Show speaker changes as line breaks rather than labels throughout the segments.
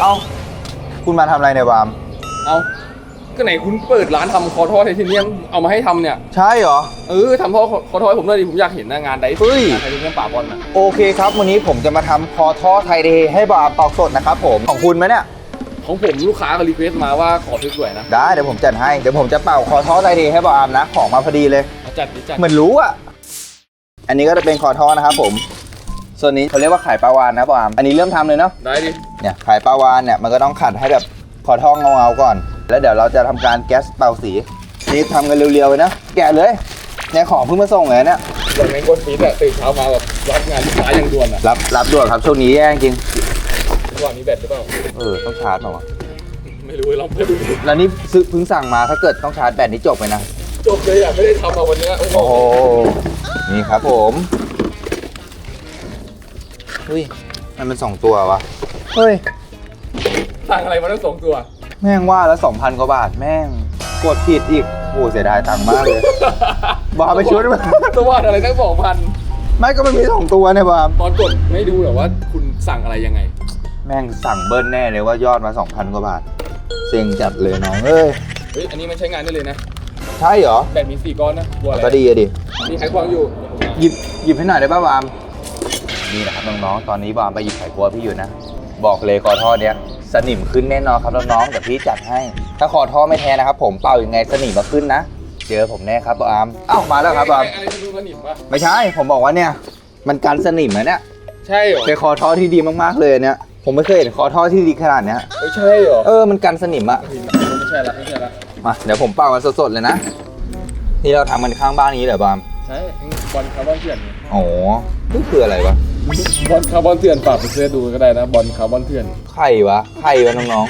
เอ้าคุณมาทำอะไรเนี่ยบาม
เอาก็ไหนคุณเปิดร้านทำคอทอไทเทเนียมเอามาให้ทำเนี่ย
ใช่เหรอ
เออทำท่อคอทอให้ผมหน่อยดิผมอยากเห็นหน้างานได
เฮ้ย
งานไทเทเนียมป่าบอลน่ะ
โอเคครับ วันนี้ผมจะมาทำคอท่อไทยเดย์ให้บามตอกสดนะครับผม ของคุณไหมเนี่ย
ของผมลูกค้าก็รีเควสต์มาว่าขอสวยๆนะ
ได้เดี๋ยวผมจัดให้ เดี๋ยวผมจะเป่าคอท่อไทยเดย์ให้บามนะ ของมาพอดีเลย
เอาจัดดิจัด
เหมือนรู้อะอันนี้ก็จะเป็นคอท่อนะครับผม ส่วนนี้เขาเรียกว่าไข่ปลาวานนะบามอันนี้เริ่มทำเลยเนาะ
ได้ดิ
เนี่ยไข่ปลาวานเนี่ยมันก็ต้องขัดให้แบบคอท่อเงาๆก่อน แล้วเดี๋ยวเราจะทำการแก๊สเป่าสีนี่ทำกันเร็วๆเลยนะแกะเลยเนี่ยของเพิ่งมาส่งเลยเนี่ย
อย่างในคนฟีดอะตื่นเช้ามาแบบรับงานลูกค้าอย่างด่วนอะ
รับรับด่วนครับช่วงนี้แย่จริง
ระหว่างนี้แบตหรือเปล่า
เออต้องชาร์จเปล่าวะ
ไม่รู้ลองเพื่อดูดิ
แล้วนี่ซื้อเพิ่งสั่งมาถ้าเกิดต้องชาร์จแบตนี่จบเลยนะ
จบเลยอะไม่ได้ทำมาวันนี้โอ้โห
โอ้โหนี่ครับผมเฮ้ยมันเป็นสองตัววะ เฮ้ย
สั่งอะไรมาทั้งสองตัว
แม่งว่าแล้วสองพันกว่าบาทแม่ง กดผิดอีกโอ้เสียดายตังค์มากเลยบาไปชุดมา
ตัววาดอะไรตั้งสองพัน
ไม่ก็มันมีสองตัวเนี่ยบาม
ตอนกดไม่ดูหรอว่าคุณสั่งอะไรยังไง
แม่งสั่งเบิ้ลแน่เลยว่ายอดมาสองพันกว่าบาทเซ็งจัดเลยน้องเอ้ย
เฮ้ยอันนี้มันใช้งานได้เลยนะ
ใช่เหรอ
แบตมีสี่ก้อนนะบัวอะไร
ก็ดีอะดิ
นี่ใช้ควางอยู่
หยิบหยิบให้หน่อยได้ป่ะบามนี่นะครับน้องๆตอนนี้บามไปหยิบไข่กัวพี่อยู่นะ บอกเลยคอท่อเนี้ยสนิมขึ้นแน่นอนครับน้องๆเดี๋ยวพี่จัดให้ ถ้าคอท่อไม่แท้นะครับ ผมเป่ายังไงสนิมมาขึ้นนะเจอผมแน่ครับบามอ้าวมาแล้วครับบาม
อะไรจะดูสนิมปะ
ไม่ใช่ ผมบอกว่าเนี่ย มันกันสนิมนะเนี่ย
ใช่เหรอ
เป็นคอท่อที่ดีมากๆเลยเนี่ยผมไม่เคยเห็นคอท่อที่ดีขนาดเนี้ย
ไม่ใช่เหรอ
เออมันกันสนิมอะ
ไม่ใช่ละไม่ใช่ละ
มาเดี๋ยวผมเป่ากันสดๆเลยนะนี่เราทำกันข้างบ้านนี้เหรอบาม
ใช่บอลคาร์บอนเถื่อน
โอ้นี่คืออะไรวะ
บอลคาร์บอนเถื่อนฝากไปเสิร์ชดูก็ได้นะบอลคาร์บอนเถื่อน
ไข่วะไข่วะน้อง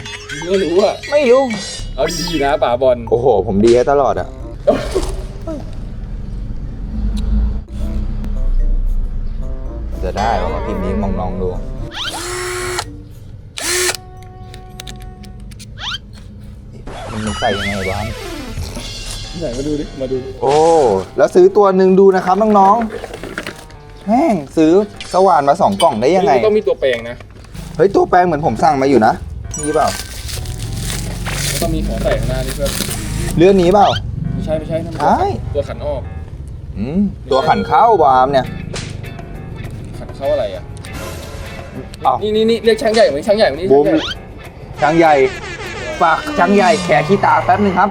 ไม่รู้อะ
ๆ ไม่รู้
เอาดีๆนะป่าบอล
โอ้โห ผมดีให้ตลอดอะจะได้ว่ามาพิมพ์นี้มองลองดู มันใส่ยังไงวะ
ไหนมาดูดิมาดูดิ
โอ้ แล้วซื้อตัวหนึ่งดูนะครับน้องๆ แห้งซื้อสว่านมาสองกล่องได้ยังไง
ต้องมีตัวแปลงนะ
เฮ้ยตัวแปลงเหมือนผมสั่งมาอยู่นะนี่เปล่า
แล้วต้องมีหัวใส่ข้างหน้านี่เพื่อน
เรื่องนี้เปล่า
ไม่ใช่ไม่ใช่นั่น
ใช่
ตัวขันออก
อืมตัวขันเข้าวามเนี่ย
ขันเข้าอะไรอะ
อ้าว
นี่นี่นี่เรียกช่างใหญ่ไหมช่างใหญ่ไหมนี่
บูม
ช่างใหญ่
ช้างใหญ่ฝากช้างใหญ่แขกขี้ตาแป๊บหนึงครับ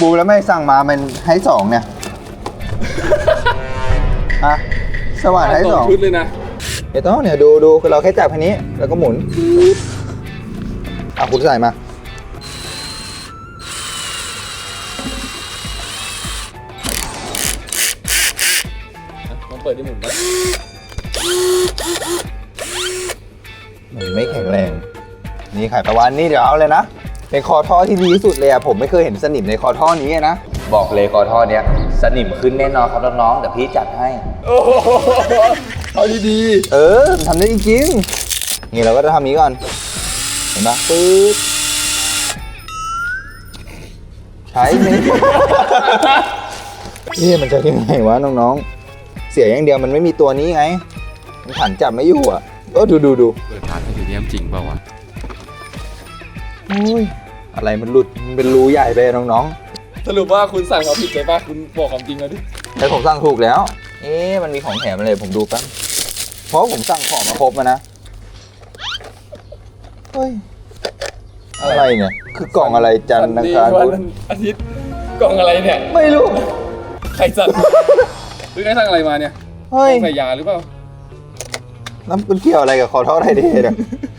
บูมแล้วไม่สั่งมามันให้สองเนี่ยฮะ สว่านให้สอง
ชุดเลยนะ
เดี๋ยวต้องเนี่ยดูดูคือเราแค่จับแค่นี้แล้วก็หมุนอะคุณใส่มา
ลองเปิดดิหมุนนะ
มันไม่แข็งแรง นี่ไข่ปลาวานนี่เดี๋ยวเอาเลยนะเป็นคอท่อที่ดีที่สุดเลยอะผมไม่เคยเห็นสนิมในคอท่อนี้นะ บอกเลยคอท่อเนี้ย สนิมขึ้นแน่นอนครับน้องๆเดี๋ยวพี่จัดให้
โอ้โหเอาดี
เออทำได้จริงๆนี่เราก็จะทำนี้ก่อน เห็นปะปึ๊บใช้ไหม นี่มันจะยังไงวะน้องๆ เสียอย่างเดียวมันไม่มีตัวนี้ไง มันขันจับไม่อยู่อะเออดูดูดู
ๆเปิดร้านไทเทเนียมจริงเปล่าวะ
โอ้ยอะไรมันหลุดมันเป็นรูใหญ่ไปน้อง
สรุปว่าคุณสั่งเขาผิดไปป่ะคุณบอกความจริงมาดิ
ๆแต่ผมสั่งถูกแล้ว เอ๊ะมันมีของแถมอะไรผมดูกันเพราะผมสั่งของมาครบมานะ เฮ้ย อะไรเนี่ย คือกล่องอะไรจันทร์อังคาร
วั
พุธ
นอาทิตย์กล่องอะไรเนี่ย
ไม่รู้
ใครสั่งหรือใครสั่งอะไรมาเนี่ย
เฮ้ย
ใส่ยาหรือเปล่า
แล้วมันเกี่ยวอะไรกับคอท่อไทยเดย์เนี่ยเฮ้ย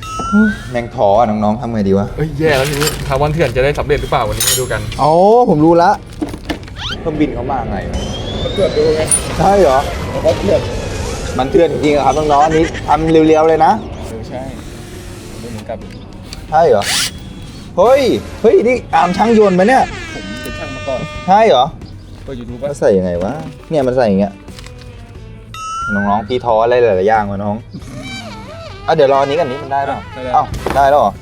แมงท้ออะน้องๆทำไงดีวะ
เอ้ยแย่แล้วทีนี้คาร์บอนเถื่อนจะได้สำเร็จหรือเปล่าวันนี้มาดูกัน
อ๋อ ผมรู้ละเครื่องบินเขามาไงวะ
มาตรวจดูไง
ใช่เหรอ
คาร์บอนเถื่อน
มันเถื่อนจริงๆอะครับน้องๆอันนี้ทำเรียวๆเลยนะ
เออใช่ไม่เหมือนกับ
ใช่เหรอ เฮ้ย เฮ้ย นี่อามช่างยนต์ไหมเนี่ย
ผมเป็นช่างมาก่อน
ใช่เหรอ
เปิดยูทูบ
มั
ป่ะ
นใส่ยังไงวะ เนี่ยมันใส่อย่างเงี้ย น้องๆพี่ท้ออะไรหลายๆอย่างวะน้อง อะเดี๋ยวรออันนี้กันนี้มันได้เปล่าเอ้าได้แล้วเหรอ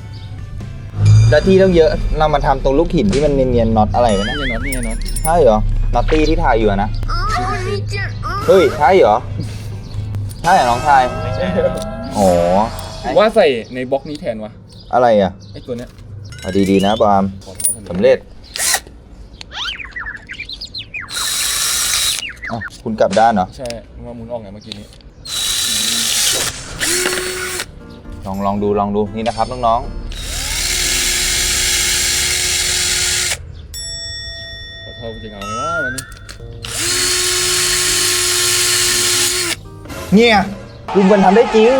แล้วที่ต้องเยอะเรามาทำตรงลูกหินที่มันเนียนๆน็อตอะไรวะ
นี่
เนี่ย
ไงน็อตนี่ไงน็อต
ใช่เหรอน็อตตี้ที่ถ่ายอยู่อะนะเฮ้ยใช่เหรอใช่เหรอน้องชาย
ไม่ใช่
โอ้
ผมว่าใส่ในบล็อกนี้แทนวะ
อะไรอะ
ไอ้ตัวเนี้ย
เอาดีๆนะบอม
ขอโทษ
สำเร็จอ้าวคุณกลับด้านเหรอ
ใช่ว่าหมุนออกไงเมื่อกี้นี้
ลองลองดูลองดูนี่นะครับน้อง
ขอโทษจริงเอาไหมว่าวันนี้
ๆเนี่ยคุณมันทำได้จริง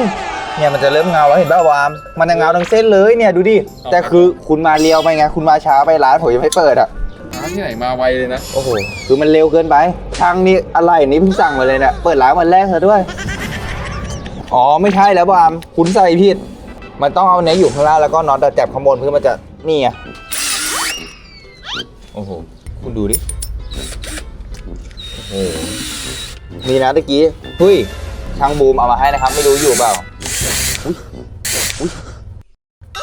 เนี่ยมันจะเริ่มเงาแล้วเห็นป่าววาม มันจะเงาทั้งเส้นเลยเนี่ยดูดิแต่คือคุณมาเรียวไปไงคุณมาช้าไปร้านผมยังไม่เปิดอะ
ร้านที่ไหนมาไวเลยนะ
โอ้โหคือมันเร็วเกินไปช่างนี่อะไรนี่เพิ่งสั่งมาเลยเนี่ยเปิดร้านวันแรกเธอด้วย อ๋อไม่ใช่แล้วบามคุณใส่ผิด มันต้องเอาเนี้ยอยู่ข้างล่างแล้วก็น็อตอะจับข้างบนเพื่อมันจะนี่ไงโอ้โหคุณดูดิโอ้โหมีนะตะกี้เฮ้ยช่างบูมเอามาให้นะครับ ไม่รู้อยู่เปล่า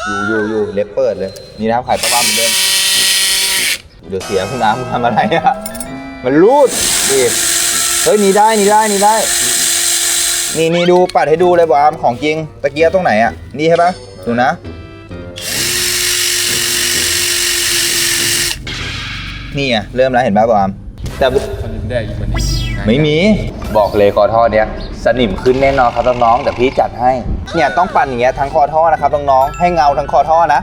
อยู่อยู่อยู่เล็บเปิดเลย นี่นะครับขายประมาณเหมือนเดิมเดี๋ยวเสียคุณน้ำคุณทำอะไรอะมันรูดนี่เฮ้ยหนี่ได้หนี่ได้หนี่ได้ นี่นี่ดูปัดให้ดูเลยบอามของจริงตะเกียบตรงไหนอะนี่ใช่ปะดูนะ นี่อะเริ่มแล้วเห็นปะบอามแต่
สนิมแดกอีกวันนี้
ไม่มีบอกเลยคอท่อเนี้ยสนิมขึ้นแน่นอนครับน้องๆแต่พี่จัดให้ เนี่ยต้องปั่นอย่างเงี้ยทั้งคอท่อนะครับน้องๆให้เงาทั้งคอท่อนะ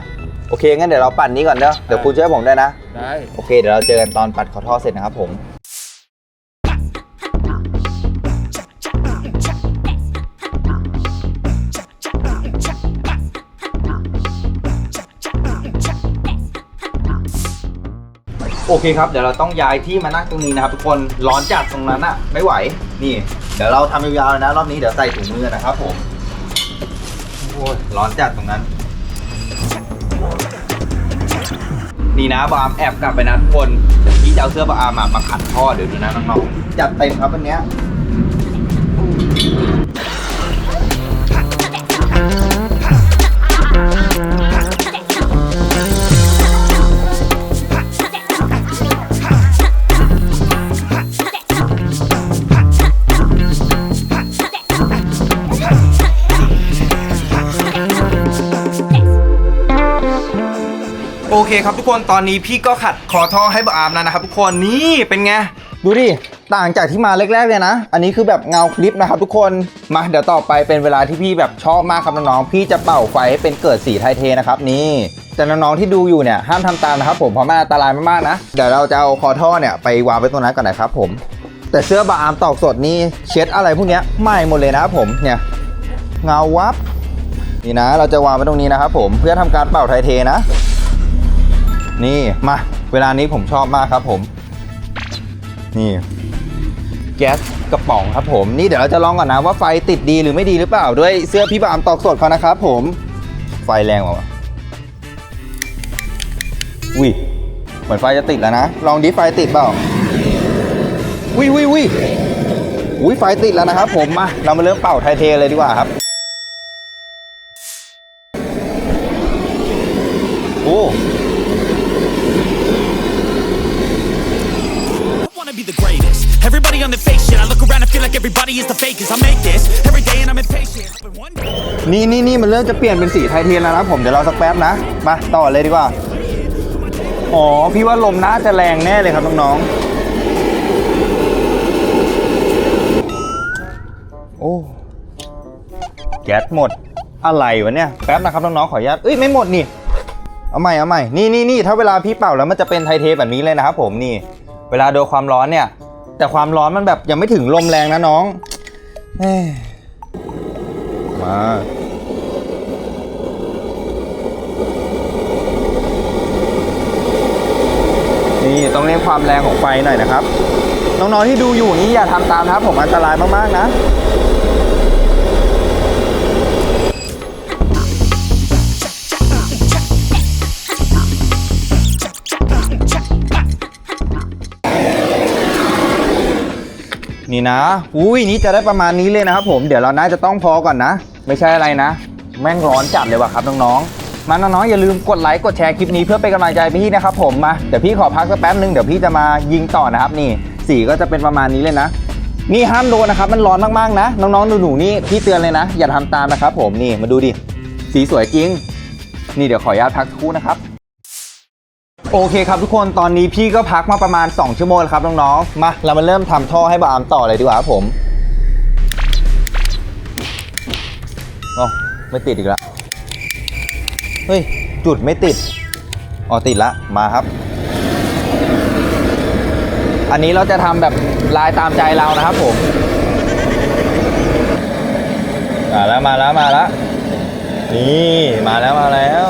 โอเคงั้นเดี๋ยวเราปั่นนี้ก่อนเด้อเดี๋ยวคุณช่วยผมด้วยนะ
ได้
โอเคเดี๋ยวเราเจอกันตอนปัดคอท่อเสร็จนะครับผม โอเคครับ เดี๋ยวเราต้องย้ายที่มานั่งตรงนี้นะครับทุกคน ร้อนจัดตรงนั้นอะไม่ไหว นี่ เดี๋ยวเราทำยาวๆเลยนะรอบนี้เดี๋ยวใส่ถุงมือนะครับผมโอ้ยร้อนจัดตรงนั้น นี่นะบาร์มแอบกลับไปนะทุกคน เดี๋ยวพี่จะเอาเสื้อบาร์มมาขัดท่อเดี๋ยวดูนะน้องๆ จัดเต็มครับวันเนี้ย โอเคครับทุกคนตอนนี้พี่ก็ขัดคอท่อให้บาร์มแล้วนะครับทุกคนนี่เป็นไงดูดิต่างจากที่มาแรกๆเลยนะ อันนี้คือแบบเงาคลิปนะครับทุกคนมาเดี๋ยวต่อไปเป็นเวลาที่พี่แบบชอบมากครับน้องๆพี่จะเป่าไฟให้เป็นเกิดสีไทเทนะครับนี่แต่น้องๆที่ดูอยู่เนี่ยห้ามทำตามนะครับผมเพราะมันอันตรายมากๆนะเดี๋ยวเราจะเอาคอท่อเนี่ยไปวางไว้ตรงนั้นก่อนนะครับผม แต่เสื้อบาร์มตอกสดนี่เช็ดอะไรพวกเนี้ยไม่หมดเลยนะครับผมเนี่ยเงาวับนี่นะ เราจะวางไว้ตรงนี้นะครับผมเพื่อทำการเป่าไทเทนะ นี่มาเวลานี้ผมชอบมากครับผม นี่แก๊สกระป๋องครับผมนี่เดี๋ยวเราจะลองก่อนนะว่าไฟติดดีหรือไม่ดีหรือเปล่า ด้วยเสื้อพี่บามตอกสดเขานะครับผมไฟแรงกว่ะอุ้ยเหมือนไฟจะติดแล้วนะ ลองดิไฟติดเปล่าอุ้ยอุ้ยอุ้ยอุ้ยไฟติดแล้วนะครับผมมาเรามาเริ่มเป่าไทเทเลยดีกว่าครับโอ้
Everybody on the fake shit. I look around and feel like everybody is the fakest. I make this every day and I'm impatient. But one day.
นี่นี่นี่มันเริ่มจะเปลี่ยนเป็นสีไทเทนแล้วนะผมเดี๋ยวรอสักแป๊บนะ มาต่อเลยดีกว่า อ๋อ พี่ว่าลมน่าจะแรงแน่เลยครับน้องๆโอ้แก๊สหมดอะไรวะเนี่ยแป๊บนะครับน้องๆขออนุญาตเอ้ยไม่หมดนี่ เอาใหม่เอาใหม่นี่นี่นี่ถ้าเวลาพี่เป่าแล้วมันจะเป็นไทเทแบบนี้เลยนะครับผมนี่ เวลาโดนความร้อนเนี่ย แต่ความร้อนมันแบบยังไม่ถึงลมแรงนะน้องมานี่ต้องเล่นความแรงของไฟหน่อยนะครับ น้องๆที่ดูอยู่นี่อย่าทำตามนะครับผมอันตรายมากๆนะ นี่นะ อุ้ยนี่จะได้ประมาณนี้เลยนะครับผมเดี๋ยวเราน่าจะต้องพอก่อนนะ ไม่ใช่อะไรนะ แม่งร้อนจัดเลยว่ะครับน้องๆมาน้องๆอย่าลืมกดไลค์กดแชร์คลิปนี้เพื่อเป็นกำลังใจพี่นะครับผมมาเดี๋ยวพี่ขอพักสักแป๊บนึงเดี๋ยวพี่จะมายิงต่อนะครับนี่สีก็จะเป็นประมาณนี้เลยนะนี่ห้ามโดนนะครับมันร้อนมากๆนะ น้องๆหนูๆนี่พี่เตือนเลยนะ อย่าทำตามนะครับผมนี่มาดูดิสีสวยจริง นี่เดี๋ยวขออนุญาตพักคู่นะครับ โอเคครับทุกคนตอนนี้พี่ก็พักมาประมาณ 2 ชั่วโมงแล้วครับน้องๆมาเรามาเริ่มทำท่อให้บาอามต่อเลยดีกว่าครับผมอ๋อไม่ติดอีกแล้วเฮ้ย จุดไม่ติดอ๋อติดละมาครับ อันนี้เราจะทำแบบลายตามใจเรานะครับผมมาแล้วมาแล้วมาแล้วนี่มาแล้วมาแล้ว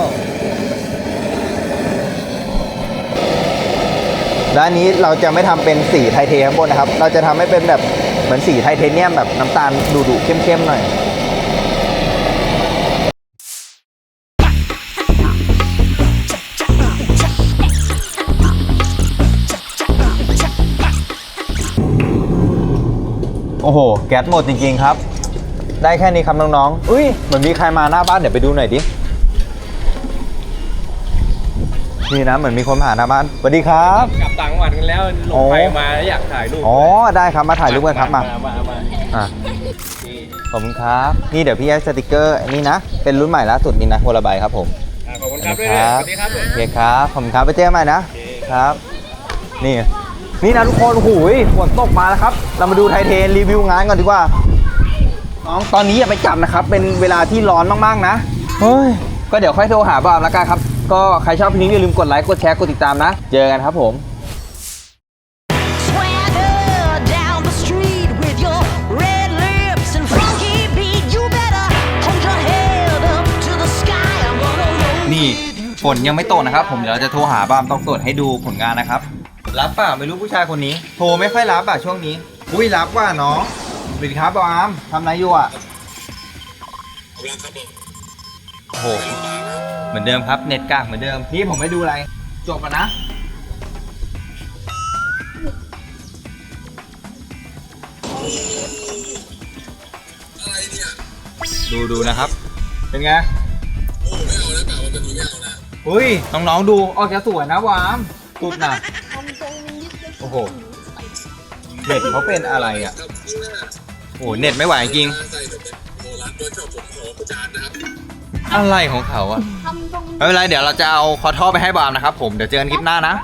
ด้านนี้เราจะไม่ทำเป็นสีไทเทข้างบนนะครับ เราจะทำให้เป็นแบบเหมือนสีไทเทเนียมแบบน้ำตาลดุๆเข้มๆหน่อยโอ้โห แก๊สหมดจริงๆครับ ได้แค่นี้ครับน้องๆ อุ้ยเหมือนมีใครมาหน้าบ้านเดี๋ยวไปดูหน่อยดิ นี่นะเหมือนมีคนมาหาหน้าบ้านสวัสดีครับ
กลับต่างจังหวัดกันแล้วหลงไปมาแล้วอยากถ่ายรูป
อ๋อได้ครับมาถ่ายรูปกันครับมา
มามามา
อะ
นี่
ขอบคุณครับ นี่เดี๋ยวพี่ให้สติกเกอร์นี่นะ เป็นรุ่นใหม่ล่าสุดนี่นะโฮลาไบครับผม
อะขอบคุณครับด้วยนะสวัสดีครับ
โอเคครับขอบคุณครับไปเจอกันใหม่นะครับ นี่ นี่นะทุกคนโอ้โหยฝนตกมาแล้วครับ เรามาดูไทเทนรีวิวงานก่อนดีกว่าน้องตอนนี้อย่าไปจับนะครับ เป็นเวลาที่ร้อนมากๆนะเฮ้ยก็เดี๋ยวค่อยโทรหาบ้ามแล้วกันครับ ก็ใครชอบคลิปนี้อย่าลืมกดไลค์กดแชร์กดติดตามนะ เจอกันครับผม
Swagger down the street with your red lips and funky beat. You better hold your head up to the sky. I'm gonna roll
นี่ฝนยังไม่ตกนะครับ ผมเดี๋ยวเราจะโทรหาบ้ามต้องตรวจให้ดูผลงานนะครับ รับเปล่าไม่รู้ผู้ชายคนนี้ โทรไม่ค่อยรับอะช่วงนี้ อุ้ยรับว่าน้องสวัสดีครับบอามทำอะไรอยู่อะโอ้โห เหมือนเดิมครับเน็ตกากเหมือนเดิมพี่ผมไม่ดูอะไร จบแล้วนะ ดูดูนะครับ เป็นไงอุ้ยน้องๆดูออกจะสวยนะวามสุดนะโอ้โหเน็ตเขาเป็นอะไรอะโอ้โหเน็ตไม่ไหวจริงอะ ไรของเขาอะไม่เป็นไรเดี๋ยวเราจะเอาคอท่อไปให้บามนะครับผมเดี๋ยวเจอกันคลิปหน้านะ